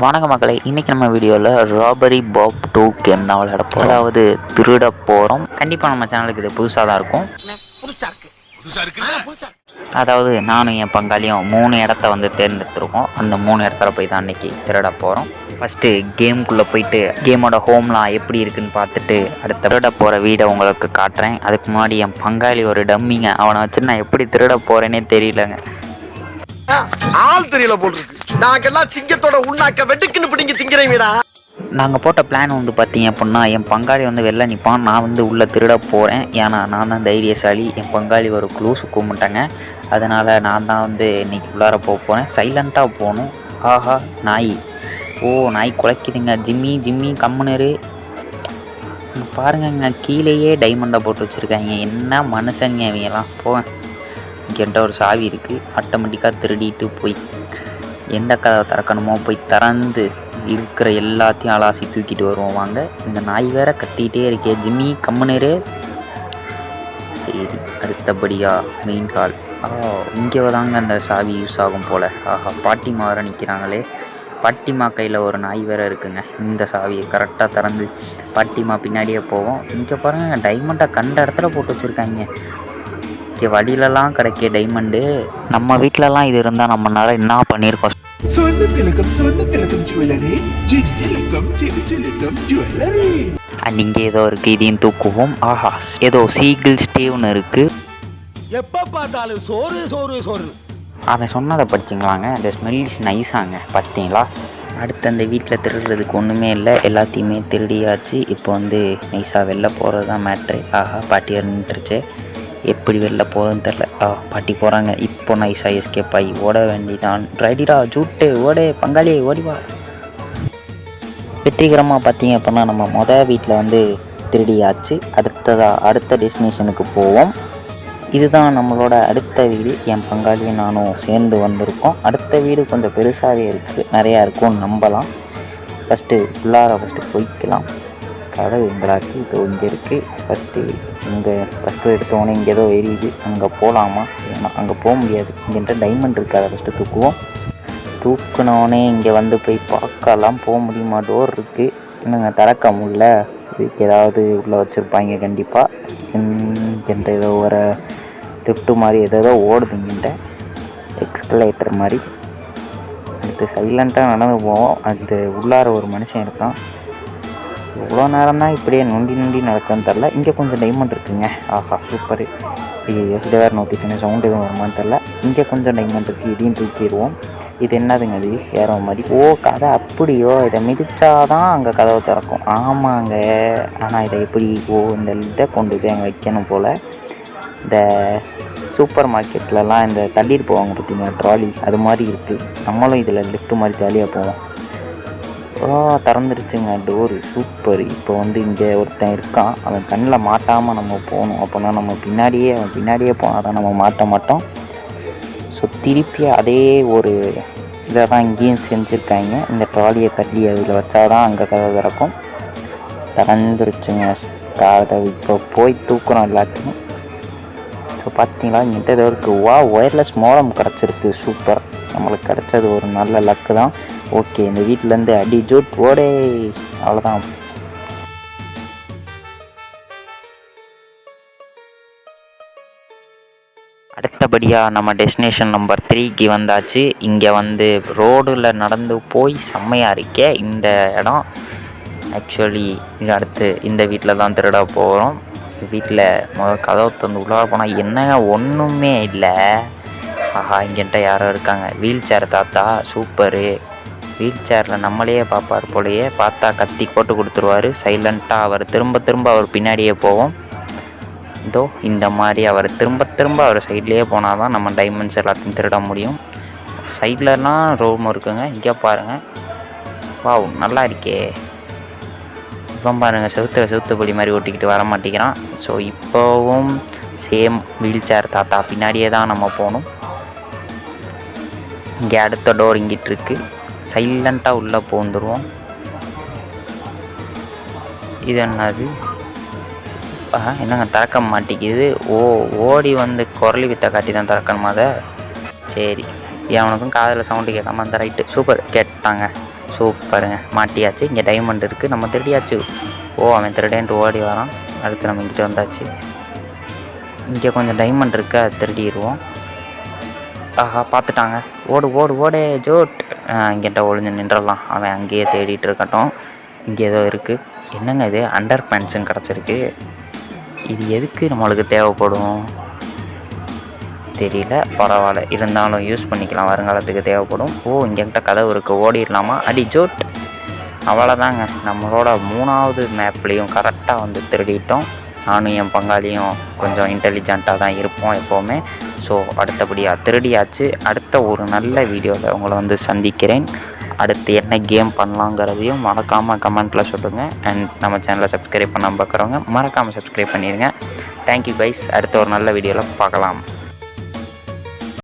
வணக்க மக்களை. இன்றைக்கி நம்ம வீடியோவில் ராபரி பாப் டூ கேம் தான் விளையாட போகிறோம் அதாவது திருட போகிறோம் கண்டிப்பாக நம்ம சேனலுக்கு இது புதுசாக தான் இருக்கும். அதாவது நானும் என் பங்காளியும் மூணு இடத்த வந்து தேர்ந்தெடுத்திருக்கோம். அந்த மூணு இடத்துல போய் தான் அன்றைக்கி திருட போகிறோம் ஃபஸ்ட்டு கேம்குள்ளே போயிட்டு கேமோட ஹோம்லாம் எப்படி இருக்குன்னு பார்த்துட்டு அடுத்த திருட போகிற வீடை உங்களுக்கு காட்டுறேன். அதுக்கு முன்னாடி என் பங்காளி ஒரு டம்மிங்க அவனை வச்சு நான் எப்படி திருட போகிறேனே தெரியலங்க. ஆள் தெரியல போட்டுருக்கு நாங்கெல்லாம் சிங்கத்தோட உண்ணாக்க வெட்டுக்குன்னு பிடிங்க திங்கிறீங்கடா நாங்கள் போட்ட பிளான் வந்து பார்த்தீங்க அப்படின்னா என் பங்காளி வந்து வெளில நிற்பான் நான் வந்து உள்ளே திருட போகிறேன் ஏன்னா நான் தான் தைரியசாலி. என் பங்காளி ஒரு க்ளூஸு கூப்பிட்டாங்க அதனால் நான் தான் வந்து இன்னைக்கு உள்ளார போக போகிறேன் சைலண்ட்டாக போகணும். ஆஹா நாய். ஓ நாய் குலைக்குதுங்க. ஜிம்மி ஜிம்மி கம்முனரு பாருங்கங்க கீழேயே டைமண்டை போட்டு வச்சுருக்காங்க. என்ன மனுஷங்க இவங்கெல்லாம் போவேன் என்கிட்ட ஒரு சாவி இருக்குது ஆட்டோமேட்டிக்காக திருடிட்டு போய் எந்த கதவை திறக்கணுமோ போய் திறந்து இருக்கிற எல்லாத்தையும் அலாசி தூக்கிட்டு வருவோம் வாங்க. இந்த நாய் வேற கத்திக்கிட்டே இருக்கே. ஜிம்மி கம்முனரு சரி அடுத்தபடியாக மெயின் கால் ஆ இங்கே தாங்க அந்த சாவி யூஸ் ஆகும் போல். ஆஹா பாட்டிமா வேற நிற்கிறாங்களே பாட்டிமா கையில் ஒரு நாய் வேற இருக்குங்க. இந்த சாவியை கரெக்டாக திறந்து பாட்டிமா பின்னாடியே போவோம். இங்கே பாருங்க டைமண்டாக கண்ட இடத்துல போட்டு வச்சுருக்காங்க. இங்கே வழியிலலாம் கிடைக்க டைமண்டு நம்ம வீட்டிலலாம் இது இருந்தால் நம்ம நேரம் என்ன பண்ணியிருக்கோம் திலகம் திலகம் ஜுவல்லரி ஜுவல்லரி அண்ட் இங்கே ஏதோ இருக்குது இதையும் தூக்குவோம். ஆஹா ஏதோ சீகிள் ஸ்டேவ்னு இருக்குது எப்ப பார்த்தாலும் சோறு சோறு சோறு. அவன் சொன்னதை படிச்சிங்களாங்க? அந்த ஸ்மெல்ஸ் நைஸாங்க பார்த்தீங்களா? அடுத்து அந்த வீட்டில் திருடுறதுக்கு ஒன்றுமே இல்லை. எல்லாத்தையுமே திருடியாச்சு. இப்போ வந்து நைஸாக வெளில போகிறது தான் மேட்ரு ஆஹா பாட்டி நின்றுச்சு எப்படி வெளில போகிறதுன்னு தெரில ஆ பாட்டி போகிறாங்க இப்போ நைஸாக எஸ்கேப் ஆகி ஓட வேண்டிதான். ரைடிடா ஜூட்டு ஓடு பங்காளி ஓடி வா. வெற்றிகரமாக பார்த்தீங்க அப்படின்னா நம்ம மொதல் வீட்டில் வந்து திருடியாச்சு. அடுத்ததாக அடுத்த டெஸ்டினேஷனுக்கு போவோம். இதுதான் நம்மளோட அடுத்த வீடு. என் பங்காளியும் நானும் சேர்ந்து வந்திருக்கோம். அடுத்த வீடு கொஞ்சம் பெருசாகவே இருக்குது நிறையா இருக்கும்னு நம்பலாம். ஃபஸ்ட்டு உள்ளார ஃபஸ்ட்டு போய்க்கலாம். கடை எங்களாச்சு இருக்குது இது இங்கே இருக்குது ஃபஸ்ட்டு இங்கே ஃபஸ்ட்டு எடுத்தோடனே இங்கே ஏதோ எரியுது அங்கே போகலாமா ஏன்னா அங்கே போக முடியாது. இங்கேன்ற டைமண்ட் இருக்காது. ஃபஸ்ட்டு தூக்குவோம். தூக்குனோடனே இங்கே வந்து போய் பார்க்கலாம். போக முடியுமா? டோர் இருக்குது இன்னும் திறக்க முடியல? இதுக்கு ஏதாவது உள்ளே வச்சுருப்பாங்க கண்டிப்பாக இங்கிட்ட ஏதோ ஒரு லிஃப்ட்டு மாதிரி ஏதோ ஓடுது இங்கிட்ட. எக்ஸ்கலேட்டர் மாதிரி. அடுத்து சைலண்ட்டாக நடந்து போவோம். அது உள்ளார ஒரு மனுஷன் இருக்கான். இவ்வளோ நேரம் தான் இப்படியே நொண்டி நொண்டி நடக்குன்னு தெரில. இங்கே கொஞ்சம் டைமண்ட் இருக்குங்க. ஆஹா சூப்பரு ஐயோ இதை வேறு நோத்திட்டேன் சவுண்டு எதுவும் வருமானு தெரில. இங்கே கொஞ்சம் டைமண்ட் இருக்குது இதையும் தூக்கிடுவோம். இது என்னதுங்க இது? ஏற மாதிரி. ஓ கதை அப்படியோ இதை மிதிச்சாதான் அங்கே கதவை திறக்கும். ஆமாங்க. ஆனால் இதை எப்படி ஓ இந்த இதை கொண்டு போய் அங்கே வைக்கணும் போல். இந்த சூப்பர் மார்க்கெட்லலாம் இந்த தள்ளிட்டு போவாங்க பார்த்தீங்க ட்ராலி? அது மாதிரி இருக்குது நம்மளும் இதில் லிஃப்ட் மாதிரி ஜாலியாக போவோம். ஓ திறந்துருச்சுங்க டோரு சூப்பர் இப்போ வந்து இங்கே ஒருத்தன் இருக்கான். அவன் கண்ணில் மாட்டாமல் நம்ம போகணும். அப்போனா நம்ம பின்னாடியே அவன் பின்னாடியே போனால் தான் நம்ம மாட்ட மாட்டோம். ஸோ திருப்பி அதே ஒரு இதை தான் இங்கேயும் செஞ்சுருக்காங்க. இந்த ட்ராலியை தள்ளி அதில் வச்சாதான் அங்கே கதை திறக்கும். திறந்துருச்சுங்க. கதை இப்போ போய் தூக்குறோம் எல்லாத்தையும். ஸோ பார்த்தீங்களா இங்கிட்ட இருக்குது வா ஒயர்லெஸ் மோடம் கிடச்சிருக்கு. சூப்பர் நம்மளுக்கு கிடச்சது ஒரு நல்ல லக்கு தான். ஓகே இந்த வீட்டிலேருந்து அடி ஜூட் ஓடே. அவ்வளோதான் அடுத்தபடியாக நம்ம டெஸ்டினேஷன் நம்பர் த்ரீக்கு வந்தாச்சு. இங்கே வந்து ரோடில் நடந்து போய் செம்மையாக இருக்கே. இந்த இடம். ஆக்சுவலி இது அடுத்து இந்த வீட்டில் தான் திருட போகிறோம் வீட்டில் முதல் கதவை தந்து உள்ளார போனால் என்னங்க ஒன்றுமே இல்லை. ஆஹா இங்கிட்ட யாரோ இருக்காங்க. வீல் சேர் தாத்தா சூப்பரு. வீல் சேரில் நம்மளையே பார்ப்பார் போலயே பார்த்தா கத்தி போட்டு கொடுத்துருவாரு. சைலண்ட்டாக அவர் திரும்ப திரும்ப அவர் பின்னாடியே போவோம். இதோ இந்த மாதிரி அவர் திரும்ப திரும்ப அவர் சைட்லேயே போனால் தான் நம்ம டைமண்ட்ஸ் எல்லாத்தையும் திருட முடியும். சைட்லலாம் ரூம் இருக்குங்க. இங்கே பாருங்கள் வாவ் நல்லா இருக்கே. இப்போ பாருங்கள் செவுத்துல செவுத்துப்படி மாதிரி ஓட்டிக்கிட்டு வர மாட்டேங்கிறான் ஸோ இப்போவும் சேம் வீல் சேர் தாத்தா பின்னாடியே தான் நம்ம போகணும். இங்கே அடுத்த டோர் இங்கிட்டு இருக்கு. சைலண்ட்டாக உள்ளே போந்துருவோம். இது என்னது? என்னங்க திறக்க மாட்டேங்குது. ஓ ஓடி வந்து குரலி வித்தை காட்டி தான் திறக்கணுமா அதை? சரி. அவனுக்கும் காதில் சவுண்டு கேட்காம அந்த ரைட்டு சூப்பர் கேட்டாங்க. சூப்பருங்க மாட்டியாச்சு. இங்கே டைமண்ட் இருக்குது நம்ம திருடியாச்சு. ஓ அவன் திருடேன்ட்டு ஓடி வரான். அடுத்து நம்ம இங்கிட்ட வந்தாச்சு. இங்கே கொஞ்சம் டைமண்ட் இருக்குது அதை திருடிடுவோம் ஆஹா பார்த்துட்டாங்க. ஓடு ஓடு ஓடே ஜோட். இங்கிட்ட ஒளிஞ்சு நின்றலாம். அவன் அங்கேயே தேடிட்டு இருக்கட்டும். இங்கே ஏதோ இருக்குது என்னங்க இது? அண்டர் பேண்ட்ஸும் கிடச்சிருக்கு. இது எதுக்கு நம்மளுக்கு தேவைப்படும்? தெரியல. பரவாயில்ல. இருந்தாலும் யூஸ் பண்ணிக்கலாம். வருங்காலத்துக்கு தேவைப்படும். ஓ இங்கேகிட்ட கதவு இருக்குது ஓடிடலாமா? அடி ஜோட். அவ்வளோதாங்க நம்மளோட மூணாவது மேப்லேயும் கரெக்டாக வந்து திருடிட்டோம். நானும் என் பங்காளியும் கொஞ்சம் இன்டெலிஜென்ட்டாக தான் இருப்போம் எப்போவுமே. ஸோ அடுத்தபடியாக திருடியாச்சு. அடுத்த ஒரு நல்ல வீடியோவில் உங்களை வந்து சந்திக்கிறேன். அடுத்து என்ன கேம் பண்ணலாங்கிறதையும் மறக்காமல் கமெண்ட்டில் சொல்லுங்கள் அண்ட் நம்ம சேனலை சப்ஸ்கிரைப் பண்ணாமல் பார்க்குறவங்க மறக்காமல் சப்ஸ்கிரைப் பண்ணிடுங்க தேங்க்யூ பைஸ் அடுத்த ஒரு நல்ல வீடியோவில் பார்க்கலாம்